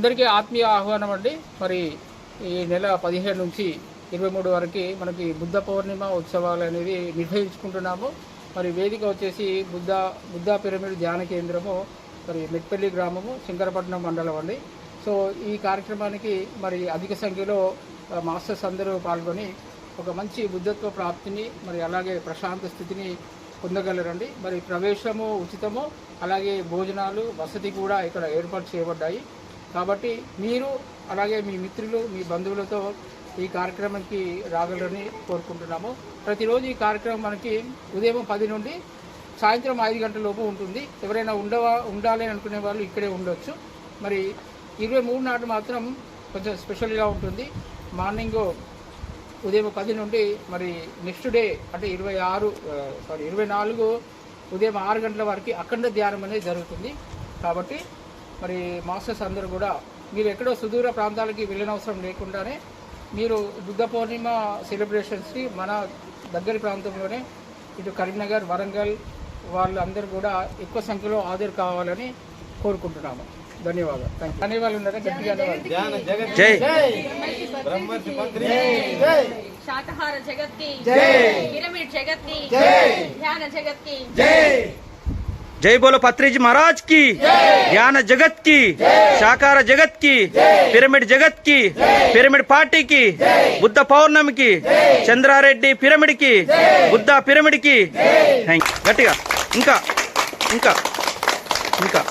అందరికీ ఆత్మీయ ఆహ్వానం అండి. మరి ఈ నెల పదిహేడు నుంచి ఇరవై మూడు వరకు మనకి బుద్ధ పౌర్ణిమ ఉత్సవాలు అనేది నిర్వహించుకుంటున్నాము. మరి వేదిక వచ్చేసి బుద్ధ బుద్ధ పిరమిడ్ ధ్యాన కేంద్రము మరి మెట్పల్లి గ్రామము శంకరపట్నం మండలం అండి. సో ఈ కార్యక్రమానికి మరి అధిక సంఖ్యలో మాస్టర్స్ అందరూ పాల్గొని ఒక మంచి బుద్ధత్వ ప్రాప్తిని మరి అలాగే ప్రశాంత స్థితిని పొందగలరండి. మరి ప్రవేశము ఉచితము అలాగే భోజనాలు వసతి కూడా ఇక్కడ ఏర్పాటు చేయబడ్డాయి. కాబట్టి మీరు అలాగే మీ మిత్రులు మీ బంధువులతో ఈ కార్యక్రమానికి రాగలరని కోరుకుంటున్నాము. ప్రతిరోజు ఈ కార్యక్రమం మనకి ఉదయం పది నుండి సాయంత్రం ఐదు గంటల లోపు ఉంటుంది. ఎవరైనా ఉండవా ఉండాలి అని అనుకునే వాళ్ళు ఇక్కడే ఉండొచ్చు. మరి ఇరవై మూడు నాడు మాత్రం కొంచెం స్పెషల్గా ఉంటుంది. మార్నింగ్ ఉదయం పది నుండి మరి నెక్స్ట్ డే అంటే ఇరవై ఆరు సారీ ఇరవై నాలుగు ఉదయం ఆరు గంటల వరకు అఖండ ధ్యానం అనేది జరుగుతుంది. కాబట్టి మరి మాస్టర్స్ అందరూ కూడా మీరు ఎక్కడో సుదూర ప్రాంతాలకి వెళ్ళనవసరం లేకుండానే మీరు బుద్ధ పౌర్ణిమ సెలబ్రేషన్స్కి మన దగ్గరి ప్రాంతంలోనే ఇటు కరీంనగర్ వరంగల్ వాళ్ళందరూ కూడా ఎక్కువ సంఖ్యలో హాజరు కావాలని కోరుకుంటున్నాము. ధన్యవాదాలు. థ్యాంక్ యూ ధన్యవాదాలు ఉన్నారా గట్టిగా ధన్యవాదాలు. ధ్యాన జగత్ జై. జై బోలో పత్రిజీ మహారాజ్కి జ్ఞాన జగత్కి శాకార జగత్కి పిరమిడ్ జగత్కి పిరమిడ్ పార్టీకి బుద్ధ పౌర్ణమికి చంద్రారెడ్డి పిరమిడ్కి బుద్ధ పిరమిడ్కి. గట్టిగా. ఇంకా ఇంకా ఇంకా.